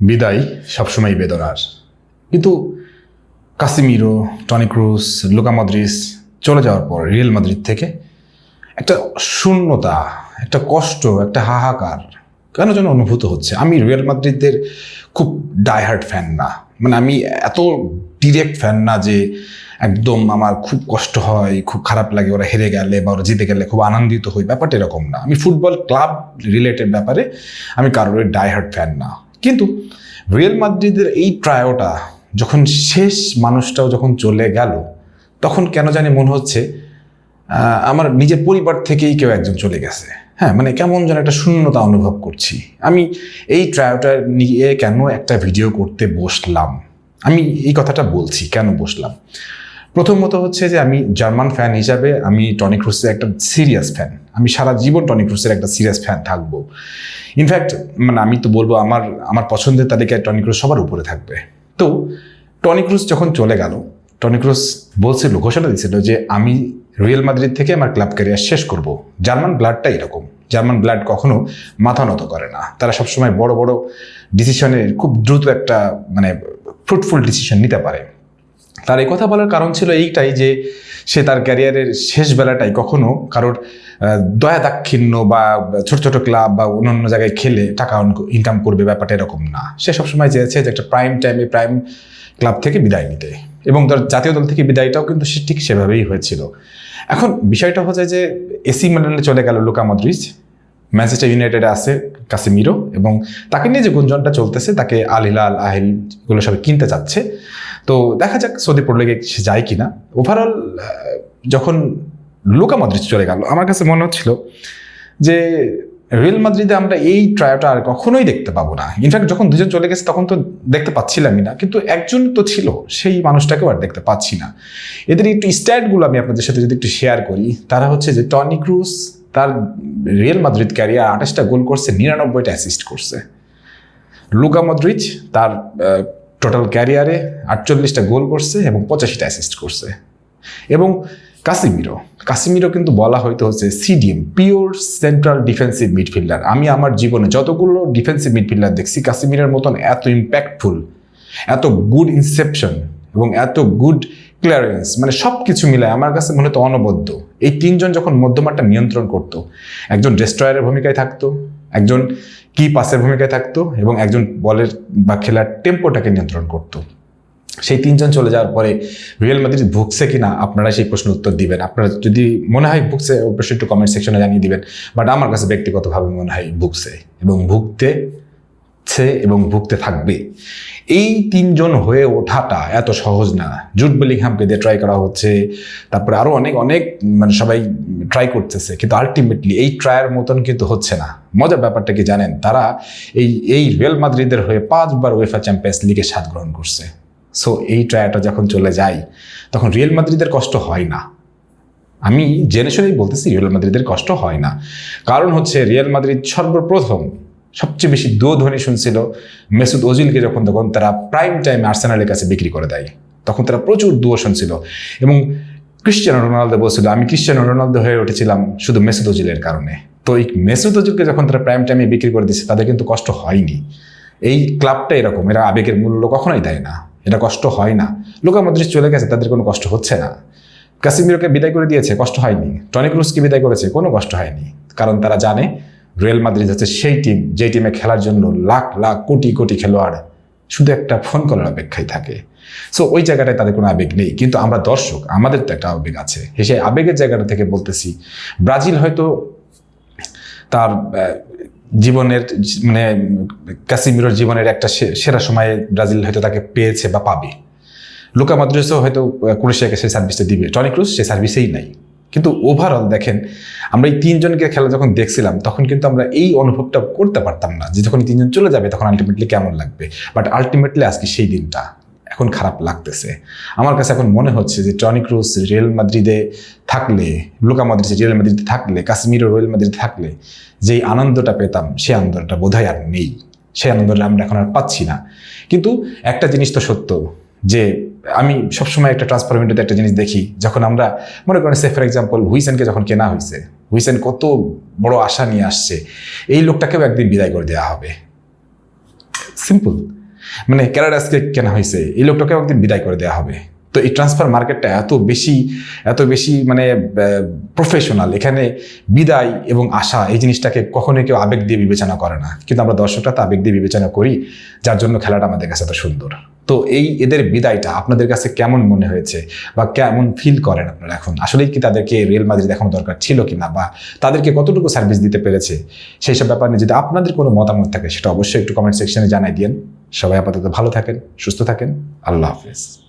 বিদায় সবসময় বেদনার। কিন্তু কাসিমিরো, টনি ক্রুজ, লুকা মাদ্রিস চলে যাওয়ার পর রিয়েল মাদ্রিদ থেকে একটা শূন্যতা, একটা কষ্ট, একটা হাহাকার কেন যেন অনুভূত হচ্ছে। আমি রিয়েল মাদ্রিদের খুব ডাইহার্ট ফ্যান না। মানে আমি এত ডিরেক্ট ফ্যান না যে একদম আমার খুব কষ্ট হয়, খুব খারাপ লাগে ওরা হেরে গেলে বা ওরা জিতে গেলে, খুব আনন্দিত হই। ব্যাপারটা এরকম না। আমি ফুটবল ক্লাব রিলেটেড ব্যাপারে আমি কারোর ডাইহার্ট ফ্যান না। কিন্তু রিয়েল মাদ্রিদের এই ট্রায়োটা যখন শেষ মানুষটাও যখন চলে গেল, তখন কেন জানি মনে হচ্ছে আমার নিজের পরিবার থেকেই কেউ একজন চলে গেছে। হ্যাঁ মানে কেমন যেন একটা শূন্যতা অনুভব করছি। আমি এই ট্রায়োটা নিয়ে কেন একটা ভিডিও করতে বসলাম? আমি এই কথাটা বলছি, কেন বসলাম? প্রথমত হচ্ছে যে আমি জার্মান ফ্যান হিসাবে আমি টনি ক্রুসের একটা সিরিয়াস ফ্যান আমি সারা জীবন টনি ক্রুসের একটা সিরিয়াস ফ্যান থাকব। ইনফ্যাক্ট মানে আমি তো বলব আমার আমার পছন্দের তালিকায় টনি ক্রুস সবার উপরে থাকবে। তো টনি ক্রুস যখন চলে গেল টনি ক্রুস বলছিল, ঘোষণা দিয়েছিল যে আমি রিয়েল মাদ্রিদ থেকে আমার ক্লাব ক্যারিয়ার শেষ করব। জার্মান ব্লাডটা এরকম। জার্মান ব্লাড কখনো মাথা নত করে না। তারা সবসময় বড় বড় ডিসিশনে খুব দ্রুত একটা মানে ফ্রুটফুল ডিসিশন নিতে পারে। তার এই কথা বলার কারণ ছিল এইটাই যে সে তার ক্যারিয়ারের শেষ বেলাটাই কখনো কারোর দয়া দাক্ষিণ্য বা ছোট ছোট ক্লাব বা অন্যান্য জায়গায় খেলে টাকা ইনকাম করবে ব্যাপারটা এরকম না। সে সবসময় চেয়েছে যে একটা প্রাইম টাইমে প্রাইম ক্লাব থেকে বিদায় নিতে। এবং তার জাতীয় দল থেকে বিদায়টাও কিন্তু সে ঠিক সেভাবেই হয়েছিল। এখন বিষয়টা হচ্ছে যে এসি মিলানে চলে গেল লুকা মদ্রিচ ম্যানচেস্টার ইউনাইটেডে আছে কাসিমিরো এবং তাকে নিয়ে যে গুঞ্জনটা চলতেছে, তাকে আল হিলাল আহিল এগুলো সবাই কিনতে চাচ্ছে তো দেখা যাক সৌদি প্রো লিগে সে যায় কিনা। ওভারঅল যখন লুকা মদ্রিচ চলে গেল। আমার কাছে মনে হচ্ছিল যে রিয়েল মাদ্রিদে আমরা এই ট্রায়োটা আর কখনোই দেখতে পাবো না। ইনফ্যাক্ট যখন দুজন চলে গেছে তখন তো দেখতে পাচ্ছিলামই না, কিন্তু একজন তো ছিল, সেই মানুষটাকেও আর দেখতে পাচ্ছি না। এদের একটু স্ট্যাটগুলো আমি আপনাদের সাথে যদি একটু শেয়ার করি, তারা হচ্ছে যে টনি ক্রুজ তার রিয়েল মাদ্রিদ ক্যারিয়ার আঠাশটা গোল করছে, নিরানব্বইটা অ্যাসিস্ট করছে। লুকা মদ্রিচ তার টোটাল ক্যারিয়ারে আটচল্লিশটা গোল করছে এবং পঁচাশিটা অ্যাসিস্ট করছে। এবং কাসিমিরো। কাসিমিরো কিন্তু বলা হয়তো হচ্ছে CDM, pure central defensive midfielder. আমি আমার জীবনে যতগুলো ডিফেন্সিভ মিডফিল্ডার দেখছি, কাসিমিরের মতন এত ইম্প্যাক্টফুল এত গুড ইনসেপশন এবং এত গুড ক্লিয়ারেন্স মানে সব কিছু মিলে আমার কাছে মনে হতো অনবদ্য। এই তিনজন যখন মধ্যমাঠটা নিয়ন্ত্রণ করত, একজন ডেস্ট্রয়ারের ভূমিকায় থাকতো, একজন কি পাসের ভূমিকায় থাকতো এবং একজন বলের বা খেলার টেম্পোটাকে নিয়ন্ত্রণ করতো। সেই তিনজন চলে যাওয়ার পরে রিয়েল মাদ্রিদ ভুগছে কিনা আপনারা সেই প্রশ্ন উত্তর দিবেন। আপনারা যদি মনে হয় ভুগছে অবশ্যই একটু কমেন্ট সেকশনে জানিয়ে দিবেন। বাট আমার কাছে ব্যক্তিগতভাবে মনে হয় ভুগছে এবং ভুগতে এবং ভুগতে থাকবে। এই তিনজন হয়ে ওঠাটা এত সহজ না। জুট বেলিংহামকে দিয়ে ট্রাই করা হচ্ছে, তারপরে আরও অনেক অনেক মানে সবাই ট্রাই করতেছে, কিন্তু আলটিমেটলি এই ট্রায়ের মতন কিন্তু হচ্ছে না। মজার ব্যাপারটা কি জানেন? তারা এই এই রিয়েল মাদ্রিদের হয়ে পাঁচবার ওয়েফা চ্যাম্পিয়ন্স লিগে স্বাদ গ্রহণ করছে। সো এই ট্রায়াটা যখন চলে যায়, তখন রিয়েল মাদ্রিদের কষ্ট হয় না। আমি জেনে শুনেই বলতেছি রিয়েল মাদ্রিদের কষ্ট হয় না। কারণ হচ্ছে রিয়েল মাদ্রিদ সর্বপ্রথম, সবচেয়ে বেশি দো ধ্বনি শুনছিল, মেসুদ ওজিলকে যখন, তখন তারা প্রাইম টাইমে আর্সেনালের কাছে বিক্রি করে দেয়। তখন তারা প্রচুর দুয়ো শুনছিল। এবং ক্রিশ্চিয়ানো রোনালদো বলছিল, আমি ক্রিশ্চিয়ানো রোনালদো হয়ে উঠেছিলাম শুধু মেসুদ ওজিলের কারণে। তো এই মেসুদ ওজিলকে যখন তারা প্রাইম টাইমে বিক্রি করে দিচ্ছে তাদের কিন্তু কষ্ট হয়নি। এই ক্লাবটা এরকম, এরা আবেগের মূল্য কখনোই দেয় না। এটা কষ্ট হয় না। লোকা মদ্রিস চলে গেছে, তাদের কোনো কষ্ট হচ্ছে না। কাসিমিরোকে বিদায় করে দিয়েছে, কষ্ট হয়নি। টনি ক্রুজকে বিদায় করেছে, কোনো কষ্ট হয়নি। কারণ তারা জানে, রিয়েল মাদ্রিদ হচ্ছে সেই টিম যে টিমে খেলার জন্য লাখ লাখ, কোটি কোটি খেলোয়াড় শুধু একটা ফোন করার অপেক্ষায় থাকে। সো ওই জায়গাটায় তাদের কোনো আবেগ নেই। কিন্তু আমরা দর্শক, আমাদের তো একটা আবেগ আছে। সেই আবেগের জায়গাটা থেকে বলতেছি, ব্রাজিল হয়তো তার জীবনের মানে কাসিমিরোর জীবনের একটা সেরা সময়ে ব্রাজিল হয়তো তাকে পেয়েছে বা পাবে। লুকা মাদ্রিসও হয়তো ক্রোয়েশিয়াকে সেই সার্ভিসটা দিবে। টনি ক্রুজ সেই সার্ভিসেই নাই। কিন্তু ওভারঅল দেখেন, আমরা এই তিনজনকে খেলা যখন দেখছিলাম, তখন কিন্তু আমরা এই অনুভবটা করতে পারতাম না যে যখন তিনজন চলে যাবে, তখন আলটিমেটলি কেমন লাগবে? বাট আলটিমেটলি আজকে সেই দিনটা। এখন খারাপ লাগতেছে। আমার কাছে এখন মনে হচ্ছে যে টনি ক্রুজ রিয়েল মাদ্রিদে থাকলে, লুকা মাদ্রিদ রিয়েল মাদ্রিদে থাকলে কাশ্মীর ও রিয়েল মাদ্রিদে থাকলে, যেই আনন্দটা পেতাম সেই আনন্দটা বোধহয় আর নেই। সেই আনন্দটা আমরা এখন আর পাচ্ছি না। কিন্তু একটা জিনিস তো সত্য যে আমি সবসময় একটা ট্রান্সফার উইন্ডোতে একটা জিনিস দেখি, যখন আমরা মনে করেন সে ফর এক্সাম্পল হুইসেনকে যখন কেনা হয়েছে, হুইসেন কত বড় আশা নিয়ে আসছে, এই লোকটাকেও একদিন বিদায় করে দেওয়া হবে। সিম্পল মানে ক্যারাডাসকে কেনা হয়েছে, এই লোকটাকে একদিন বিদায় করে দেওয়া হবে। তো এই ট্রান্সফার মার্কেটটা এত বেশি এত বেশি মানে প্রফেশনাল এখানে বিদায় এবং আশা এই জিনিসটাকে কখনোই কেউ আবেগ দিয়ে বিবেচনা করে না। কিন্তু আমরা দর্শকরা তো আবেগ দিয়ে বিবেচনা করি, যার জন্য খেলাটা আমাদের কাছে এত সুন্দর। তো এই এদের বিদায়টা আপনাদের কাছে কেমন মনে হয়েছে? বা কেমন ফিল করেন আপনারা এখন? আসলেই কি তাদেরকে রিয়েল মাদ্রিদ দেখানো দরকার ছিল কিনা? বা তাদেরকে কতটুকু সার্ভিস দিতে পেরেছে? সেই সব ব্যাপার যদি আপনাদের কোনো মতামত থাকে, সেটা অবশ্যই একটু কমেন্ট সেকশনে জানাই দিন সবাই আপাতত ভালো থাকেন সুস্থ থাকেন। আল্লাহ হাফেজ।